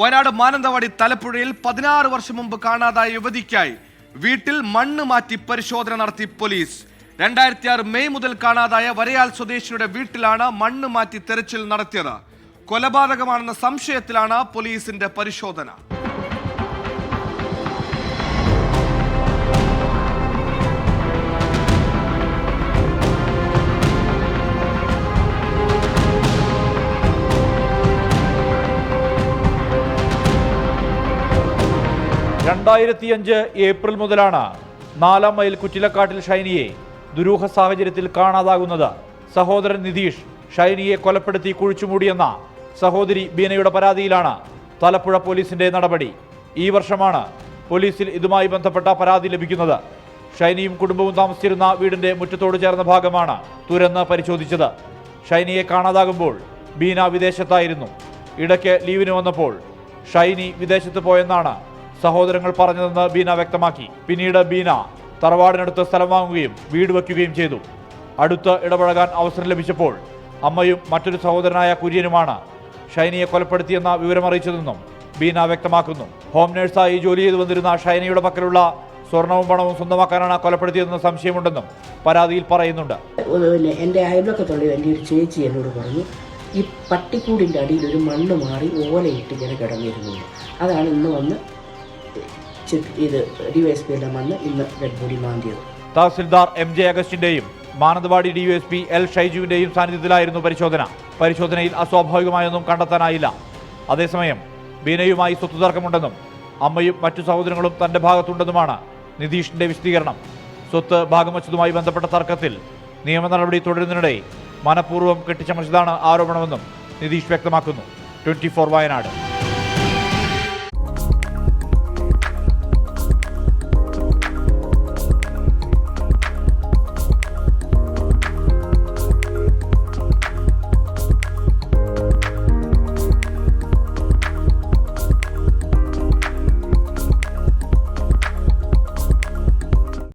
വയനാട് മാനന്തവാടി തലപ്പുഴയിൽ പതിനാറ് വർഷം മുമ്പ് കാണാതായ യുവതിക്കായി വീട്ടിൽ മണ്ണ് മാറ്റി പരിശോധന നടത്തി പോലീസ്. രണ്ടായിരത്തി ആറ് മെയ് മുതൽ കാണാതായ വരയാൽ സ്വദേശിയുടെ വീട്ടിലാണ് മണ്ണ് മാറ്റി തെരച്ചിൽ നടത്തിയത്. കൊലപാതകമാണെന്ന സംശയത്തിലാണ് പോലീസിന്റെ പരിശോധന. രണ്ടായിരത്തിയഞ്ച് ഏപ്രിൽ മുതലാണ് നാലാം മൈൽ കുറ്റിലക്കാട്ടിൽ ഷൈനിയെ ദുരൂഹ സാഹചര്യത്തിൽ കാണാതാകുന്നത്. സഹോദരൻ നിതീഷ് ഷൈനിയെ കൊലപ്പെടുത്തി കുഴിച്ചുമൂടിയെന്ന സഹോദരി ബീനയുടെ പരാതിയിലാണ് തലപ്പുഴ പോലീസിന്റെ നടപടി. ഈ വർഷമാണ് പോലീസിൽ ഇതുമായി ബന്ധപ്പെട്ട പരാതി ലഭിക്കുന്നത്. ഷൈനിയും കുടുംബവും താമസിച്ചിരുന്ന വീടിന്റെ മുറ്റത്തോട് ചേർന്ന ഭാഗമാണ് തുരന്ന് പരിശോധിച്ചത്. ഷൈനിയെ കാണാതാകുമ്പോൾ ബീന വിദേശത്തായിരുന്നു. ഇടയ്ക്ക് ലീവിന് വന്നപ്പോൾ ഷൈനി വിദേശത്ത് പോയെന്നാണ് സഹോദരങ്ങൾ പറഞ്ഞതെന്ന് ബീന വ്യക്തമാക്കി. പിന്നീട് ബീന തറവാടിനടുത്ത് സ്ഥലം വാങ്ങുകയും വീട് വയ്ക്കുകയും ചെയ്തു. അടുത്ത് ഇടപഴകാൻ അവസരം ലഭിച്ചപ്പോൾ അമ്മയും മറ്റൊരു സഹോദരനായ കുര്യനുമാണ് ഷൈനിയെ കൊലപ്പെടുത്തിയെന്ന വിവരം വിവരമറിയിച്ചതെന്നും ബീന വ്യക്തമാക്കുന്നു. ഹോം നഴ്സായി ജോലി ചെയ്തു വന്നിരുന്ന ഷൈനിയുടെ പക്കലുള്ള സ്വർണവും പണവും സ്വന്തമാക്കാനാണ് കൊലപ്പെടുത്തിയതെന്ന് സംശയമുണ്ടെന്നും പരാതിയിൽ പറയുന്നുണ്ട്. എന്റെ അയൽവക്കത്തുള്ള എന്റെ ഒരു ചേച്ചി എന്നോട് പറഞ്ഞു ഈ പട്ടിക്കൂടിന്റെ അടിയിൽ ഒരു മണ്ണ് മാറി ഓലയിട്ട് ഇങ്ങനെ കിടന്നിരുന്നു. അതാണ് ഇന്ന് വന്ന് ബോഡി തഹസിൽദാർ എം ജെ അഗസ്റ്റിന്റെയും മാനന്തവാടി ഡിവൈഎസ്പി എൽ ഷൈജുവിന്റെയും സാന്നിധ്യത്തിലായിരുന്നു പരിശോധന. പരിശോധനയിൽ അസ്വാഭാവികമായൊന്നും കണ്ടെത്താനായില്ല. അതേസമയം ബീനയുമായി സ്വത്ത് തർക്കമുണ്ടെന്നും അമ്മയും മറ്റു സഹോദരങ്ങളും തന്റെ ഭാഗത്തുണ്ടെന്നുമാണ് നിതീഷിന്റെ വിശദീകരണം. സ്വത്ത് ഭാഗം വച്ചതുമായി ബന്ധപ്പെട്ട തർക്കത്തിൽ നിയമ നടപടി തുടരുന്നതിനിടെ മനഃപൂർവം കെട്ടിച്ചമച്ചതാണ് ആരോപണമെന്നും നിതീഷ് വ്യക്തമാക്കുന്നു. Twenty four Wayanad.